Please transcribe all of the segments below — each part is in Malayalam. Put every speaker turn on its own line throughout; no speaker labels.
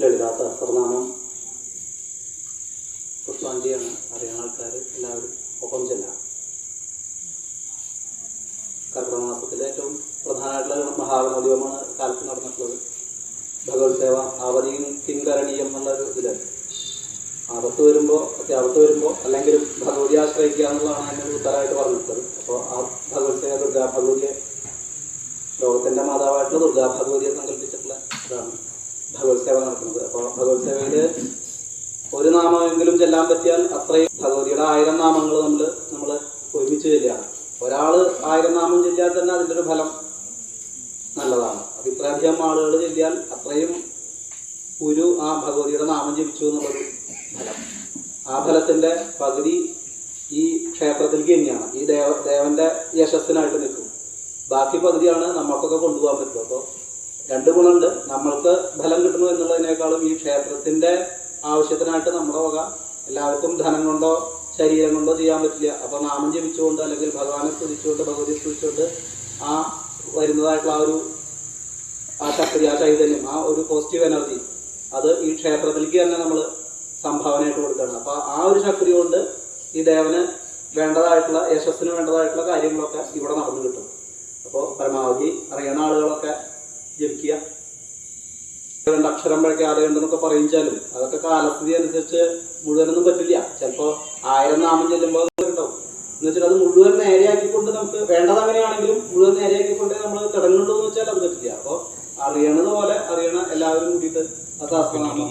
ലളിതാ സഹസ്രനാമം പുഷ്പാഞ്ജലിയാണ് അറിയുന്ന ആൾക്കാർ എല്ലാവരും ഒപ്പം ചെല്ലാം കർക്കിടമാസത്തിലെ ഏറ്റവും പ്രധാനമായിട്ടുള്ള മഹാഗണോദ്യമമാണ് കാലത്ത് നടന്നിട്ടുള്ളത്. ഭഗവത് സേവ അവധിയും കിങ്കരണീയം എന്നുള്ളൊരു ഇതിൽ ആപത്ത് വരുമ്പോൾ അത്യാപത്ത് വരുമ്പോൾ അല്ലെങ്കിൽ ഭഗവതി ആശ്രയിക്കുക എന്നുള്ളതാണ് ഒരു ഉത്തരമായിട്ട് പറഞ്ഞിട്ടുള്ളത്. അപ്പോൾ ആ ഭഗവത് സേവ ദുർഗാ ഭഗവതിയെ ലോകത്തിന്റെ മാതാവായിട്ടുള്ള ദുർഗാ ഭഗവതിയെ സങ്കല്പിച്ചിട്ടുള്ള ഇതാണ്. ഭഗവത് സേവ നടക്കുന്നത് അപ്പോൾ ഭഗവത് ഒരു നാമമെങ്കിലും ചെല്ലാൻ പറ്റിയാൽ അത്രയും ഭഗവതിയുടെ ആയിരം നാമങ്ങൾ നമ്മൾ നമ്മൾ ഒരുമിച്ച് ചെല്ലുകയാണ്. ഒരാൾ ആയിരം നാമം ചെല്ലിയാൽ തന്നെ അതിന്റെ ഒരു ഫലം നല്ലതാണ്. അപ്പം ഇത്രയധികം ആളുകൾ ചെല്ലിയാൽ അത്രയും ഒരു ആ ഭഗവതിയുടെ നാമം ജപിച്ചു എന്നുള്ളൊരു ഫലം. ആ ഫലത്തിന്റെ പകുതി ഈ ക്ഷേത്രത്തിലേക്ക് തന്നെയാണ്. ഈ ദേവ ദേവന്റെ യശസ്സിനായിട്ട് നിൽക്കും. ബാക്കി പകുതിയാണ് നമ്മൾക്കൊക്കെ കൊണ്ടുപോകാൻ പറ്റും അപ്പോൾ രണ്ട് ഗുണമുണ്ട്. നമ്മൾക്ക് ഫലം കിട്ടുന്നു എന്നുള്ളതിനേക്കാളും ഈ ക്ഷേത്രത്തിന്റെ ആവശ്യത്തിനായിട്ട് നമ്മുടെ വക എല്ലാവർക്കും ധനം കൊണ്ടോ ശരീരം കൊണ്ടോ ചെയ്യാൻ പറ്റില്ല. അപ്പോൾ നാമം ജപിച്ചുകൊണ്ട് അല്ലെങ്കിൽ ഭഗവാനെ സ്തുതിച്ചുകൊണ്ട് ഭഗവതി സ്തുതിച്ചുകൊണ്ട് ആ വരുന്നതായിട്ടുള്ള ആ ഒരു ആ ശക്തി ആ ചൈതന്യം ആ ഒരു പോസിറ്റീവ് എനർജി അത് ഈ ക്ഷേത്രത്തിലേക്ക് തന്നെ നമ്മൾ സംഭാവനയായിട്ട് കൊടുക്കണം അപ്പോൾ ആ ഒരു ശക്തി കൊണ്ട് ഈ ദേവന് വേണ്ടതായിട്ടുള്ള യശസ്സിന് വേണ്ടതായിട്ടുള്ള കാര്യങ്ങളൊക്കെ ഇവിടെ നടന്നു കിട്ടും. അപ്പോൾ പരമാവധി അറിയുന്ന ആളുകളൊക്കെ ജപിക്കുക രണ്ട് അക്ഷരം അറിയണ്ടെന്നൊക്കെ പറയിച്ചാലും അതൊക്കെ കാലസ്ഥിതി അനുസരിച്ച് മുഴുവനൊന്നും പറ്റില്ല. ചിലപ്പോൾ ആയിരം നാമം ചെല്ലുമ്പോൾ ഉണ്ടാവും എന്ന് വെച്ചാൽ അത് മുഴുവൻ നേരെയാക്കിക്കൊണ്ട് നമുക്ക് വേണ്ടത് അങ്ങനെയാണെങ്കിലും മുഴുവൻ നേരെയാക്കിക്കൊണ്ട് നമ്മൾ തുടങ്ങുള്ളൂ എന്ന് വെച്ചാൽ അത് പറ്റില്ല. അപ്പോൾ അറിയണത് പോലെ അറിയണ എല്ലാവരും കൂടിയിട്ട് ആ സഹസ്രനാമം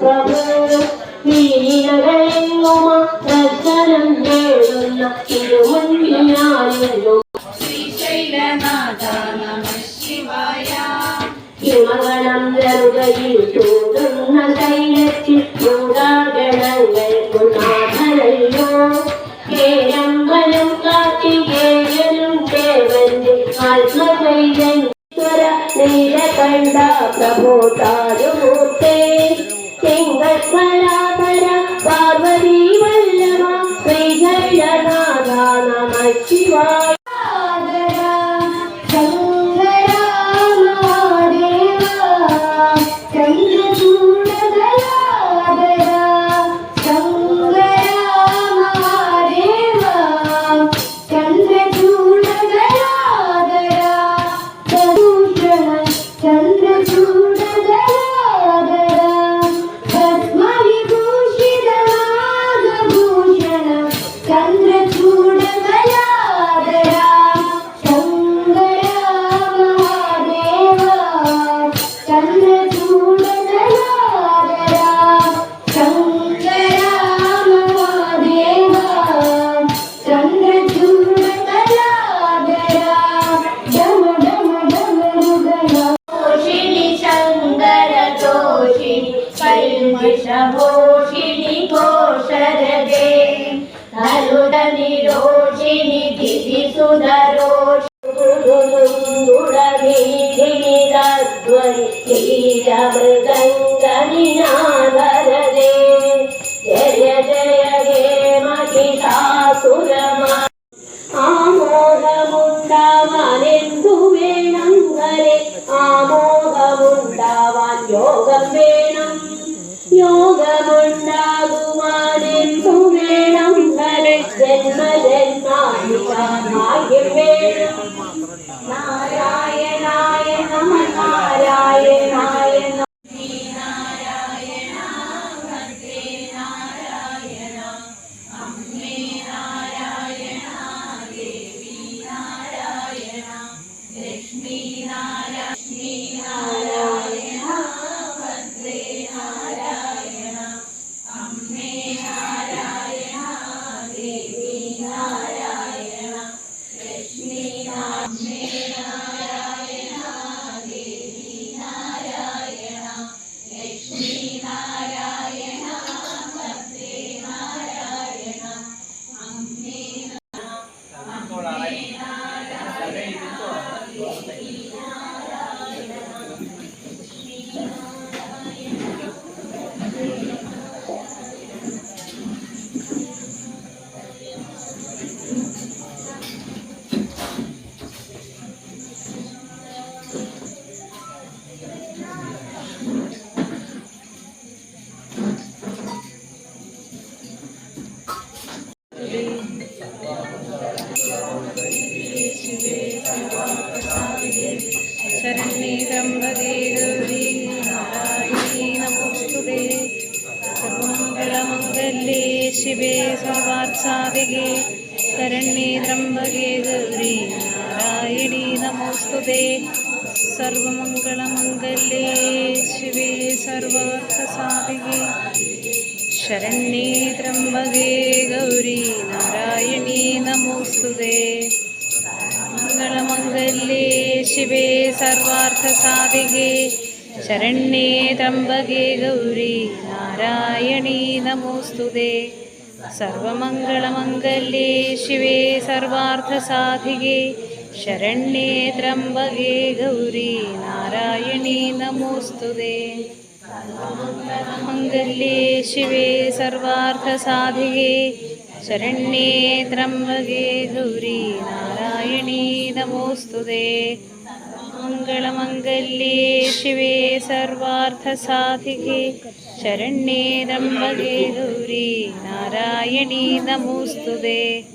അമരപ്രഭു വീരകളെങ്ങുമ ദർശനം നേടുന്ന തിരുമുന്നിനായിരുന്നു ഹിമഗണം രംഗയിൽ ചൂടുന്ന ശൈലത്തിൽ മൂടാഗണങ്ങൾക്കു നാഥനല്ലോ കേരമ്പലം കാർത്തികേയനും ദേവന്റെ ആത്മശൈലീശ്വര നീലകണ്ഠ പ്രഭോ താരുമൂർത്തേ ചെങ്കൽപ്പരാധര പാർവതി വല്ലഭ ശ്രീജയനാഥ നമ ശിവായ
शरभूषिणि को शरदे எவ்வேறும் സർവമംഗളമംഗല്യേ ശിവേ സർവാർത്ഥസാധികേ. ശരണ്യേ ത്രംബകേ ഗൗരി നാരായണീ നമോസ്തുതേ. മംഗളമംഗല്യേ ശിവേ സർവാർത്ഥസാധികേ. ശരണ്യേ ത്രംബകേ ഗൗരി നാരായണീ നമോസ്തുതേ. സർവമംഗളമംഗലേ ശിവേ ಶರಣ್ಯೇತ್ರಂಬಗೆ ಗೌರಿ ನಾರಾಯಣಿ ನಮೋಸ್ತು ದೇ ಮಂಗಲ್ಯೆ ಶಿವೆ ಸರ್ವಾರ್ಥ ಸಾಧಿಗೆ. ಶರಣ್ಯೇತ್ರಂಬಗೆ ಗೌರಿ ನಾರಾಯಣಿ ನಮೋಸ್ತು ದೇ ಮಂಗಳ ಮಂಗಲ್ಯೆ ಶಿವೇ ಸರ್ವಾರ್ಥ ಸಾಧಿಗೆ. ಶರಣ್ಯೇತ್ರಂಬಗೆ ಗೌರಿ ನಾರಾಯಣಿ ನಮೋಸ್ತು ದೇ